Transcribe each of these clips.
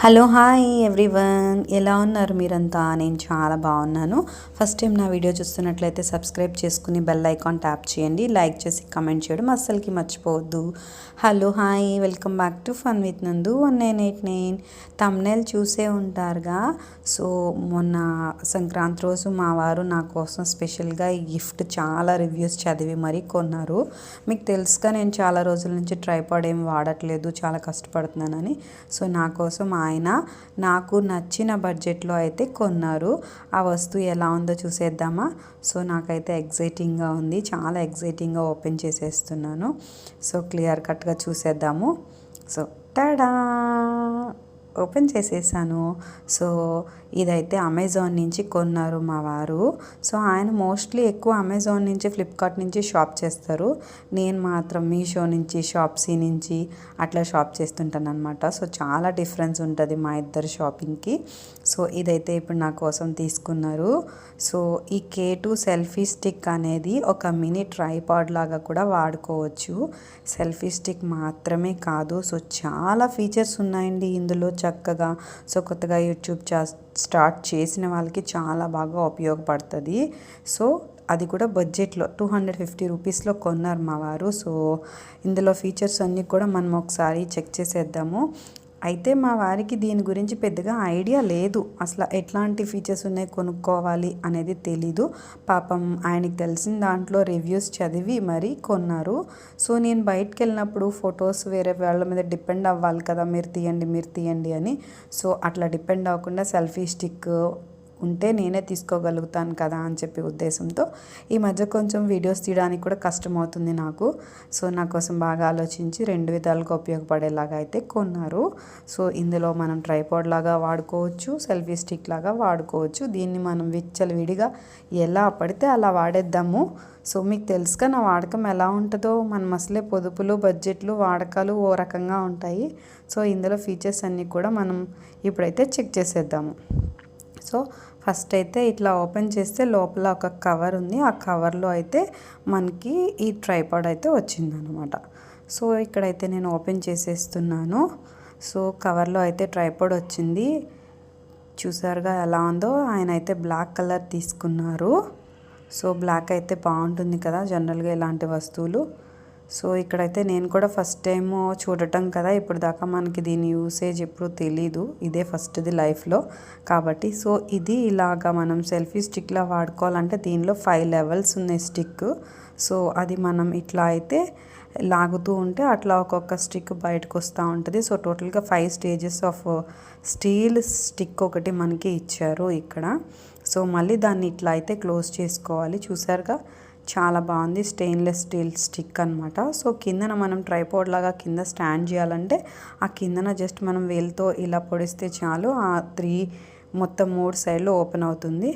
Hello hi everyone. ఎలా ఉన్నారు మీరంతా? నేను చాలా బాగున్నాను. ఫస్ట్ టైం నా వీడియో చూస్తున్నట్లయితే సబ్స్క్రైబ్ చేసుకుని బెల్ ఐకాన్ ట్యాప్ చేయండి. లైక్ చేసి కమెంట్ చేయడం అస్సలకి మర్చిపోవద్దు. Hello hi welcome back to fun with Nandu one nine eight nine. Thumbnail చూసే ఉంటారుగా. సో మొన్న సంక్రాంతి రోజు మా వారు నా కోసం స్పెషల్గా ఈ గిఫ్ట్ చాలా రివ్యూస్ చదివి మరీ కొన్నారు. మీకు తెలుసుగా నేను చాలా రోజుల నుంచి ట్రైపాడ్ ఏం వాడట్లేదు చాలా కష్టపడుతున్నానని. సో నా కోసం ఆయన నాకు నచ్చిన బడ్జెట్లో అయితే కొన్నారు. ఆ వస్తువు ఎలా ఉందో చూసేద్దామా? సో నాకైతే ఎగ్జైటింగ్గా ఉంది. చాలా ఎగ్జైటింగ్గా ఓపెన్ చేసేస్తున్నాను. సో క్లియర్ కట్గా చూసేద్దాము. So tada! ఓపెన్ చేసేసాను. సో ఇదైతే అమెజాన్ నుంచి కొన్నారు మా వారు. సో ఆయన మోస్ట్లీ ఎక్కువ అమెజాన్ నుంచి ఫ్లిప్కార్ట్ నుంచి షాప్ చేస్తారు. నేను మాత్రం మీషో నుంచి షాప్సీ నుంచి అట్లా షాప్ చేస్తుంటాను అనమాట సో చాలా డిఫరెన్స్ ఉంటుంది మా ఇద్దరు షాపింగ్కి. సో ఇదైతే ఇప్పుడు నా కోసం తీసుకున్నారు. సో ఈ కే టూ సెల్ఫీ స్టిక్ అనేది ఒక మినీ ట్రైపాడ్ లాగా కూడా వాడుకోవచ్చు. సెల్ఫీ స్టిక్ మాత్రమే కాదు. సో చాలా ఫీచర్స్ ఉన్నాయండి ఇందులో చక్కగా. సో కొత్తగా యూట్యూబ్ స్టార్ట్ చేసిన వాళ్ళకి చాలా బాగా ఉపయోగపడుతుంది. సో అది కూడా బడ్జెట్లో టూ హండ్రెడ్ ఫిఫ్టీ రూపీస్లో కొన్నారు మా వారు. సో ఇందులో ఫీచర్స్ అన్నీ కూడా మనం ఒకసారి చెక్ చేసేద్దాము. అయితే మా వారికి దీని గురించి పెద్దగా ఐడియా లేదు. అసలు ఎట్లాంటి ఫీచర్స్ ఉన్నాయి కొనుక్కోవాలి అనేది తెలీదు. పాపం ఆయనకి తెలిసిన దాంట్లో రివ్యూస్ చదివి మరీ కొన్నారు. సో నేను బయటకు వెళ్ళినప్పుడు ఫొటోస్ వేరే వాళ్ళ మీద డిపెండ్ అవ్వాలి కదా మీరు తీయండి మీరు తీయండి అని. సో అట్లా డిపెండ్ అవ్వకుండా సెల్ఫీ స్టిక్ ఉంటే నేనే తీసుకోగలుగుతాను కదా అని చెప్పి ఉద్దేశంతో ఈ మధ్య కొంచెం వీడియోస్ తీయడానికి కూడా కష్టమవుతుంది నాకు. సో నా కోసం బాగా ఆలోచించి రెండు విధాలుగా ఉపయోగపడేలాగా అయితే కొన్నారు. సో ఇందులో మనం ట్రైపాడ్ లాగా వాడుకోవచ్చు సెల్ఫీ స్టిక్ లాగా వాడుకోవచ్చు. దీన్ని మనం విచ్చలవిడిగా ఎలా పడితే అలా వాడేద్దాము. సో మీకు తెలుసుగా నా వాడకం ఎలా ఉంటుందో. మనం అసలే పొదుపులు బడ్జెట్లు వాడకాలు ఓ రకంగా ఉంటాయి. సో ఇందులో ఫీచర్స్ అన్నీ కూడా మనం ఇప్పుడైతే చెక్ చేసేద్దాము. సో ఫస్ట్ అయితే ఇట్లా ఓపెన్ చేస్తే లోపల ఒక కవర్ ఉంది. ఆ కవర్లో అయితే మనకి ఈ ట్రైపాడ్ అయితే వచ్చిందనమాట. సో ఇక్కడైతే నేను ఓపెన్ చేసేస్తున్నాను. సో కవర్లో అయితే ట్రైపాడ్ వచ్చింది. చూసారుగా ఎలా ఉందో? ఆయన అయితే బ్లాక్ కలర్ తీసుకున్నారు. సో బ్లాక్ అయితే బాగుంటుంది కదా జనరల్గా ఇలాంటి వస్తువులు. సో ఇక్కడైతే నేను కూడా ఫస్ట్ టైం చూడటం కదా ఇప్పుడు దాకా మనకి దీని యూసేజ్ ఎప్పుడు తెలీదు. ఇదే ఫస్ట్ది లైఫ్లో కాబట్టి. సో ఇది ఇలాగా మనం సెల్ఫీ స్టిక్లా వాడుకోవాలంటే దీనిలో ఫైవ్ లెవెల్స్ ఉన్నాయి స్టిక్ సో అది మనం ఇట్లా అయితే లాగుతూ ఉంటే అట్లా ఒక్కొక్క స్టిక్ బయటకు వస్తూ ఉంటుంది. సో టోటల్గా five stages of steel stick ఒకటి మనకి ఇచ్చారు ఇక్కడ. సో మళ్ళీ దాన్ని ఇట్లా అయితే క్లోజ్ చేసుకోవాలి. చూసారుగా? చాలా బాగుంది. స్టెయిన్లెస్ స్టీల్ స్టిక్ అనమాట సో కిందన మనం ట్రైపోర్డ్ లాగా కింద స్టాండ్ చేయాలంటే ఆ కిందన జస్ట్ మనం వేలుతో ఇలా పొడిస్తే చాలు ఆ త్రీ మొత్తం మూడు సైడ్లు ఓపెన్ అవుతుంది.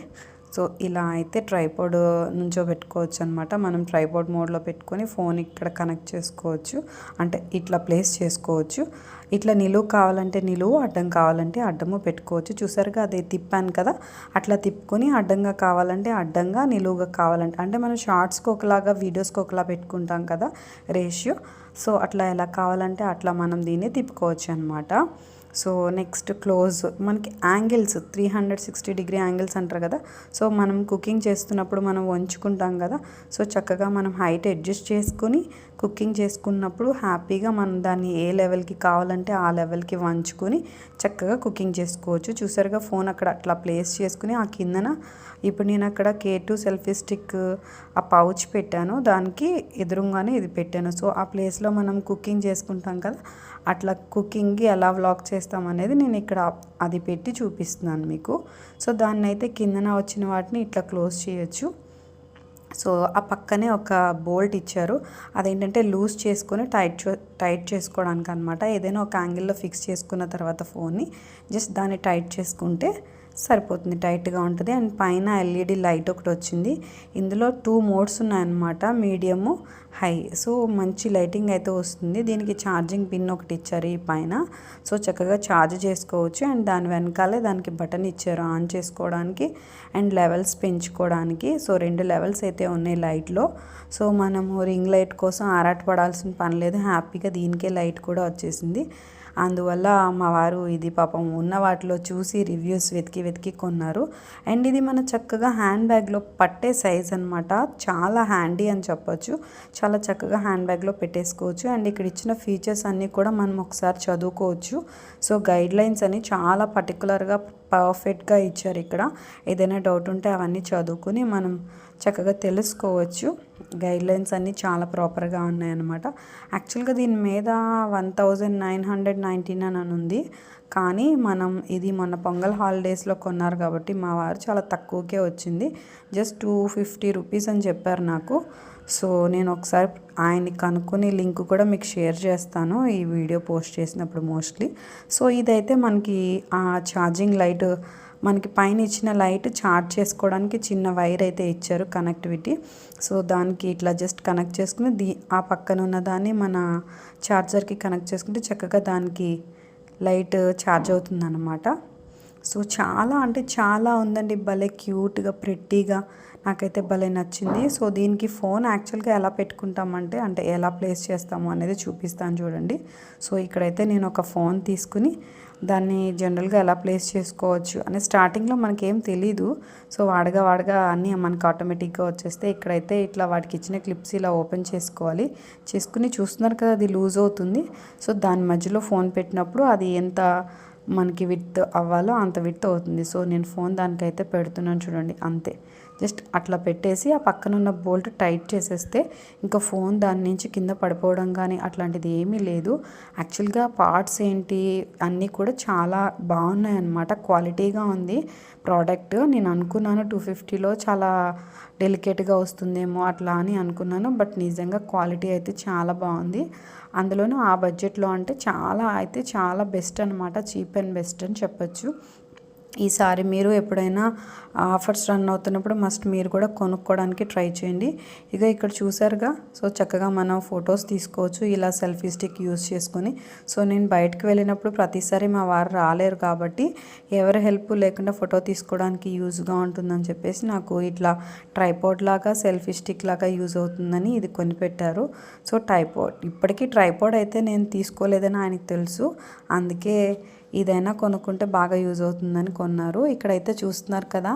సో ఇలా అయితే ట్రైపోర్డ్ నుంచో పెట్టుకోవచ్చు అనమాట మనం ట్రైపోర్డ్ మోడ్లో పెట్టుకొని ఫోన్ ఇక్కడ కనెక్ట్ చేసుకోవచ్చు. అంటే ఇట్లా ప్లేస్ చేసుకోవచ్చు. ఇట్లా నిలువు కావాలంటే నిలువు అడ్డం కావాలంటే అడ్డము పెట్టుకోవచ్చు. చూసారుగా అదే తిప్పాను కదా? అట్లా తిప్పుకొని అడ్డంగా కావాలంటే అడ్డంగా నిలువుగా కావాలంటే అంటే మనం షార్ట్స్కి ఒకలాగా వీడియోస్కి ఒకలా పెట్టుకుంటాం కదా రేషియో. సో అట్లా ఎలా కావాలంటే అట్లా మనం దీన్ని తిప్పుకోవచ్చు అనమాట సో నెక్స్ట్ క్లోజ్ మనకి angles three hundred sixty degree angles అంటారు కదా. సో మనం కుకింగ్ చేస్తున్నప్పుడు మనం వంచుకుంటాం కదా. సో చక్కగా మనం హైట్ అడ్జస్ట్ చేసుకుని కుకింగ్ చేసుకున్నప్పుడు హ్యాపీగా మనం దాన్ని ఏ లెవెల్కి కావాలంటే ఆ లెవెల్కి వంచుకొని చక్కగా కుకింగ్ చేసుకోవచ్చు. చూసారుగా ఫోన్ అక్కడ అట్లా ప్లేస్ చేసుకుని ఆ కిందన ఇప్పుడు నేను అక్కడ కే టూ సెల్ఫీ స్టిక్ ఆ పౌచ్ పెట్టాను. దానికి ఎదురుగానే ఇది పెట్టాను. సో ఆ ప్లేస్లో మనం కుకింగ్ చేసుకుంటాం కదా. అట్లా కుకింగ్కి ఎలా వ్లాగ్ చేస్తాం అనేది నేను ఇక్కడ అది పెట్టి చూపిస్తున్నాను మీకు. సో దాన్ని అయితే కిందన వచ్చిన వాటిని ఇట్లా క్లోజ్ చేయొచ్చు. సో ఆ పక్కనే ఒక బోల్ట్ ఇచ్చారు. అదేంటంటే లూజ్ చేసుకొని టైట్ టైట్ చేసుకోవడానికి అనమాట ఏదైనా ఒక యాంగిల్లో ఫిక్స్ చేసుకున్న తర్వాత ఫోన్ని జస్ట్ దాన్ని టైట్ చేసుకుంటే సరిపోతుంది టైట్గా ఉంటుంది. అండ్ పైన ఎల్ఈడి లైట్ ఒకటి వచ్చింది. ఇందులో టూ మోడ్స్ ఉన్నాయన్నమాట మీడియము హై. సో మంచి లైటింగ్ అయితే వస్తుంది. దీనికి ఛార్జింగ్ పిన్ ఒకటి ఇచ్చారు ఈ పైన. సో చక్కగా ఛార్జ్ చేసుకోవచ్చు. అండ్ దాని వెనకాలే దానికి బటన్ ఇచ్చారు ఆన్ చేసుకోవడానికి. అండ్ లెవెల్స్ పెంచుకోవడానికి. సో రెండు లెవెల్స్ అయితే ఉన్నాయి లైట్లో. సో మనము రింగ్ లైట్ కోసం ఆరాటపడాల్సిన పని లేదు. హ్యాపీగా దీనికే లైట్ కూడా వచ్చేసింది. అందువల్ల మా వారు ఇది పాపం ఉన్న వాటిలో చూసి రివ్యూస్ వెతికి వెతికి కొన్నారు. అండ్ ఇది మన చక్కగా హ్యాండ్ బ్యాగ్లో పట్టే సైజ్ అనమాట చాలా హ్యాండీ అని చెప్పొచ్చు. చాలా చక్కగా హ్యాండ్ బ్యాగ్లో పెట్టేసుకోవచ్చు. అండ్ ఇక్కడ ఇచ్చిన ఫీచర్స్ అన్నీ కూడా మనం ఒకసారి చదువుకోవచ్చు. సో గైడ్ లైన్స్ అని చాలా పర్టికులర్గా పర్ఫెక్ట్గా ఇచ్చారు ఇక్కడ. ఏదైనా డౌట్ ఉంటే అవన్నీ చదువుకుని మనం చక్కగా తెలుసుకోవచ్చు. గైడ్లైన్స్ అన్నీ చాలా ప్రాపర్గా ఉన్నాయన్నమాట. యాక్చువల్గా దీని మీద one thousand nine hundred nineteen అని ఉంది. కానీ మనం ఇది మొన్న పొంగల్ హాలిడేస్లో కొన్నారు కాబట్టి మా వారు చాలా తక్కువకే వచ్చింది. జస్ట్ టూ ఫిఫ్టీ రూపీస్ అని చెప్పారు నాకు. సో నేను ఒకసారి ఆయన్ని కనుక్కుని లింక్ కూడా మీకు షేర్ చేస్తాను. ఈ వీడియో పోస్ట్ చేసినప్పుడు మోస్ట్లీ సో ఇదైతే మనకి ఆ ఛార్జింగ్ లైట్ మనకి పైన ఇచ్చిన లైట్ చార్జ్ చేసుకోవడానికి చిన్న వైర్ అయితే ఇచ్చారు కనెక్టివిటీ. సో దానికి ఇట్లా జస్ట్ కనెక్ట్ చేసుకుని దీ ఆ పక్కన ఉన్న దాన్ని మన ఛార్జర్కి కనెక్ట్ చేసుకుంటే చక్కగా దానికి లైట్ ఛార్జ్ అవుతుందనమాట సో చాలా అంటే చాలా ఉందండి. భలే క్యూట్గా ప్రెట్టీగా నాకైతే భలే నచ్చింది. సో దీనికి ఫోన్ యాక్చువల్గా ఎలా పెట్టుకుంటామంటే అంటే ఎలా ప్లేస్ చేస్తాము అనేది చూపిస్తాను చూడండి. సో ఇక్కడైతే నేను ఒక ఫోన్ తీసుకుని దాన్ని జనరల్గా ఎలా ప్లేస్ చేసుకోవచ్చు అని స్టార్టింగ్లో మనకేం తెలీదు. సో వాడగా వాడగా అన్నీ మనకు ఆటోమేటిక్గా వచ్చేస్తే ఇక్కడైతే ఇట్లా వాటికి ఇచ్చిన క్లిప్స్ ఇలా ఓపెన్ చేసుకోవాలి. చేసుకుని చూస్తున్నారు కదా అది లూజ్ అవుతుంది. సో దాని మధ్యలో ఫోన్ పెట్టినప్పుడు అది ఎంత మనకి విత్ అవ్వాలో అంత విత్ అవుతుంది. సో నేను ఫోన్ దానికైతే పెడుతున్నాను చూడండి అంతే. జస్ట్ అట్లా పెట్టేసి ఆ పక్కన ఉన్న బోల్ట్ టైట్ చేసేస్తే ఇంకా ఫోన్ దాని నుంచి కింద పడిపోవడం కానీ అట్లాంటిది ఏమీ లేదు. యాక్చువల్గా పార్ట్స్ ఏంటి అన్నీ కూడా చాలా బాగున్నాయి అన్నమాట. క్వాలిటీగా ఉంది. ప్రోడక్ట్ నేను అనుకున్నాను టూ ఫిఫ్టీలో చాలా డెలికేట్గా వస్తుందేమో అట్లా అని అనుకున్నాను. బట్ నిజంగా క్వాలిటీ అయితే చాలా బాగుంది. అందులోనూ ఆ బడ్జెట్లో అంటే చాలా అయితే చాలా బెస్ట్ అనమాట చీప్ అండ్ బెస్ట్ అని చెప్పొచ్చు. ఈసారి మీరు ఎప్పుడైనా ఆఫర్స్ రన్ అవుతున్నప్పుడు మస్ట్ మీరు కూడా కొనుక్కోవడానికి ట్రై చేయండి. ఇక ఇక్కడ చూసారుగా సో చక్కగా మనం ఫొటోస్ తీసుకోవచ్చు ఇలా సెల్ఫీ స్టిక్ యూస్ చేసుకొని. సో నేను బయటకు వెళ్ళినప్పుడు ప్రతిసారి మా వారు రాలేరు కాబట్టి ఎవరి హెల్ప్ లేకుండా ఫోటో తీసుకోవడానికి యూజ్గా ఉంటుందని చెప్పేసి నాకు ఇట్లా ట్రైపాడ్ లాగా సెల్ఫీ స్టిక్ లాగా యూజ్ అవుతుందని ఇది కొనిపెట్టారు. సో ట్రైపోర్డ్ ఇప్పటికీ ట్రైపాడ్ అయితే నేను తీసుకోలేదని ఆయనకు తెలుసు. అందుకే ఇదైనా కొనుక్కుంటే బాగా యూజ్ అవుతుందని కొన్నారు. ఇక్కడైతే చూస్తున్నారు కదా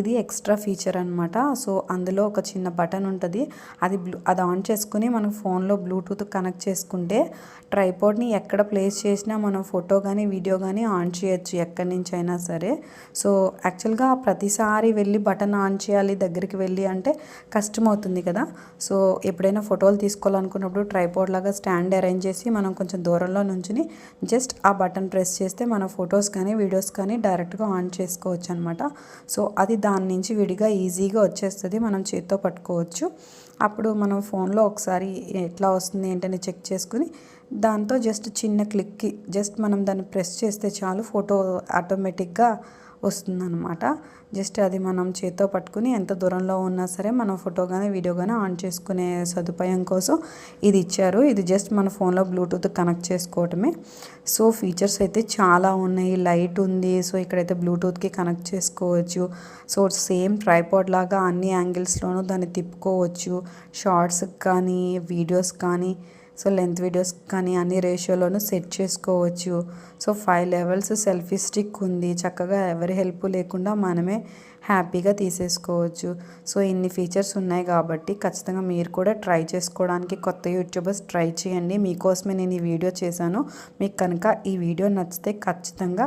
ఇది ఎక్స్ట్రా ఫీచర్ అనమాట సో అందులో ఒక చిన్న బటన్ ఉంటుంది. అది బ్లూ అది ఆన్ చేసుకుని మనం ఫోన్లో బ్లూటూత్ కనెక్ట్ చేసుకుంటే ట్రైపోర్డ్ని ఎక్కడ ప్లేస్ చేసినా మనం ఫోటో కానీ వీడియో కానీ ఆన్ చేయొచ్చు ఎక్కడి నుంచి అయినా సరే. సో యాక్చువల్గా ప్రతిసారి వెళ్ళి బటన్ ఆన్ చేయాలి దగ్గరికి వెళ్ళి అంటే కష్టం అవుతుంది కదా. సో ఎప్పుడైనా ఫోటోలు తీసుకోవాలనుకున్నప్పుడు ట్రైపోర్డ్ లాగా స్టాండ్ అరేంజ్ చేసి మనం కొంచెం దూరంలో నుంచి జస్ట్ ఆ బటన్ ప్రెస్ చేస్తే మన ఫొటోస్ కానీ వీడియోస్ కానీ డైరెక్ట్గా ఆన్ చేసుకోవచ్చు అనమాట సో అది దాని నుంచి విడిగా ఈజీగా వచ్చేస్తుంది. మనం చేత్తో పట్టుకోవచ్చు. అప్పుడు మనం ఫోన్లో ఒకసారి ఎట్లా వస్తుంది ఏంటని చెక్ చేసుకుని దాంతో జస్ట్ చిన్న క్లిక్కి జస్ట్ మనం దాన్ని ప్రెస్ చేస్తే చాలు ఫోటో ఆటోమేటిక్గా వస్తుందన్నమాట. జస్ట్ అది మనం చేత్తో పట్టుకుని ఎంత దూరంలో ఉన్నా సరే మనం ఫోటో కానీ వీడియో కానీ ఆన్ చేసుకునే సదుపాయం కోసం ఇది ఇచ్చారు. ఇది జస్ట్ మన ఫోన్లో బ్లూటూత్ కనెక్ట్ చేసుకోవటమే. సో ఫీచర్స్ అయితే చాలా ఉన్నాయి. లైట్ ఉంది. సో ఇక్కడైతే బ్లూటూత్కి కనెక్ట్ చేసుకోవచ్చు. సో సేమ్ ట్రైపాడ్ లాగా అన్ని యాంగిల్స్లోనూ దాన్ని తిప్పుకోవచ్చు. షార్ట్స్ కానీ వీడియోస్ కానీ సో లెంత్ వీడియోస్ కానీ అన్ని రేషియోలోనూ సెట్ చేసుకోవచ్చు. So five levels selfie stick ఉంది. చక్కగా ఎవరి హెల్ప్ లేకుండా మనమే హ్యాపీగా తీసేసుకోవచ్చు. సో ఇన్ని ఫీచర్స్ ఉన్నాయి కాబట్టి ఖచ్చితంగా మీరు కూడా ట్రై చేసుకోవడానికి కొత్త యూట్యూబర్స్ ట్రై చేయండి. మీకోసమే నేను ఈ వీడియో చేశాను. మీకు కనుక ఈ వీడియో నచ్చితే ఖచ్చితంగా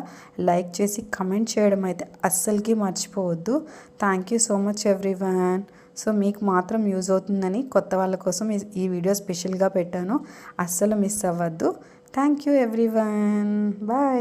లైక్ చేసి కమెంట్ చేయడం అయితే అస్సలకి మర్చిపోవద్దు. Thank you so much everyone. So మీకు మాత్రం యూజ్ అవుతుందని కొత్త వాళ్ళ కోసం ఈ వీడియో స్పెషల్గా పెట్టాను. అస్సలు మిస్ అవ్వద్దు. Thank you everyone. బాయ్.